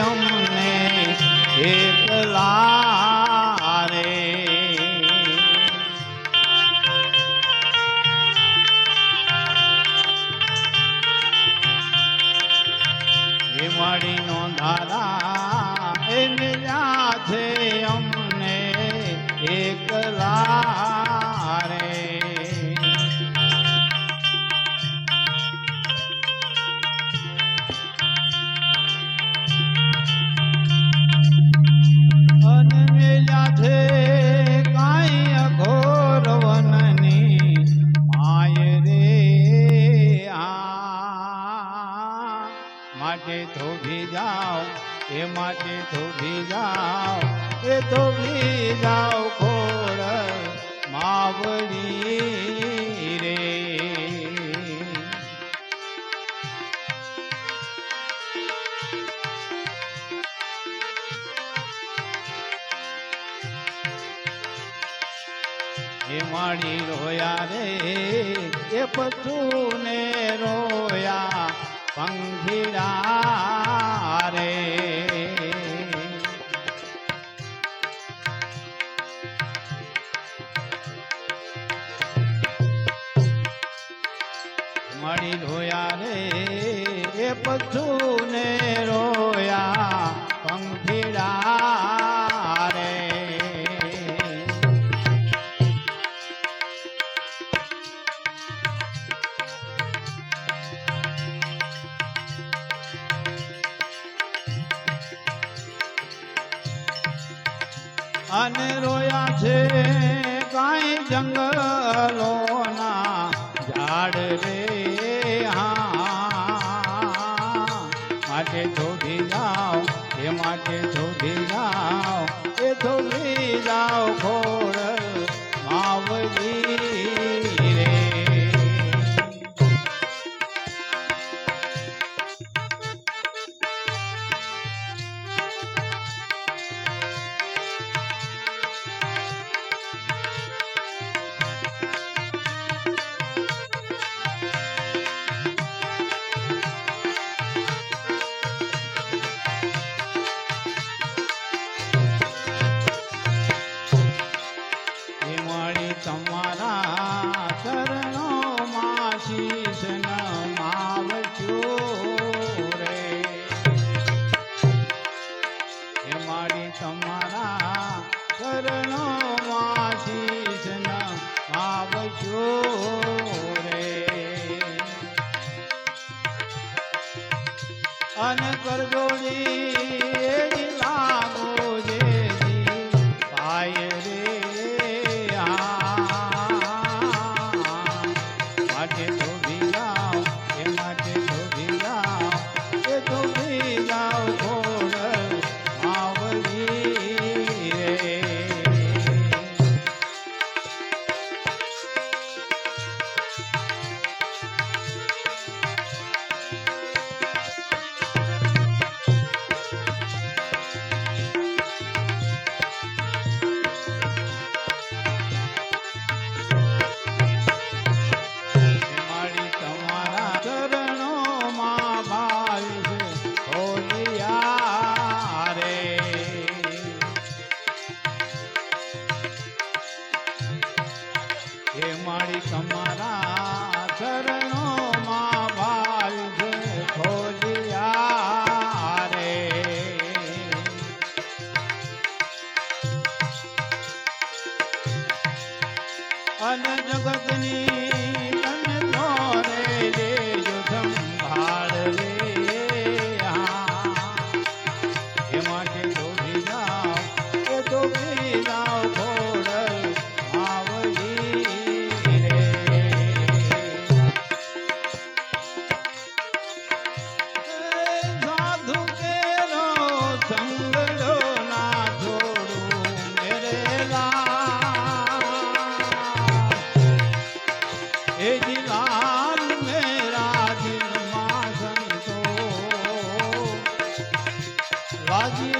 અમને એકલા રે મળી નો ધારા એને છે અમને એકલા માટે ધોબી જાઓ. એ ધોબી જાઓ ખોર માવડી રે. એ માડી રોયા રે, એ પચુને રોયા. પંખીડા રે મળી ધોયા રે એ પછુને રોયા પંખીડા যাও খো મારી તમારા ચરણોમાં ભાઈ છે ખોજિયા રે. અન જગતની बाजी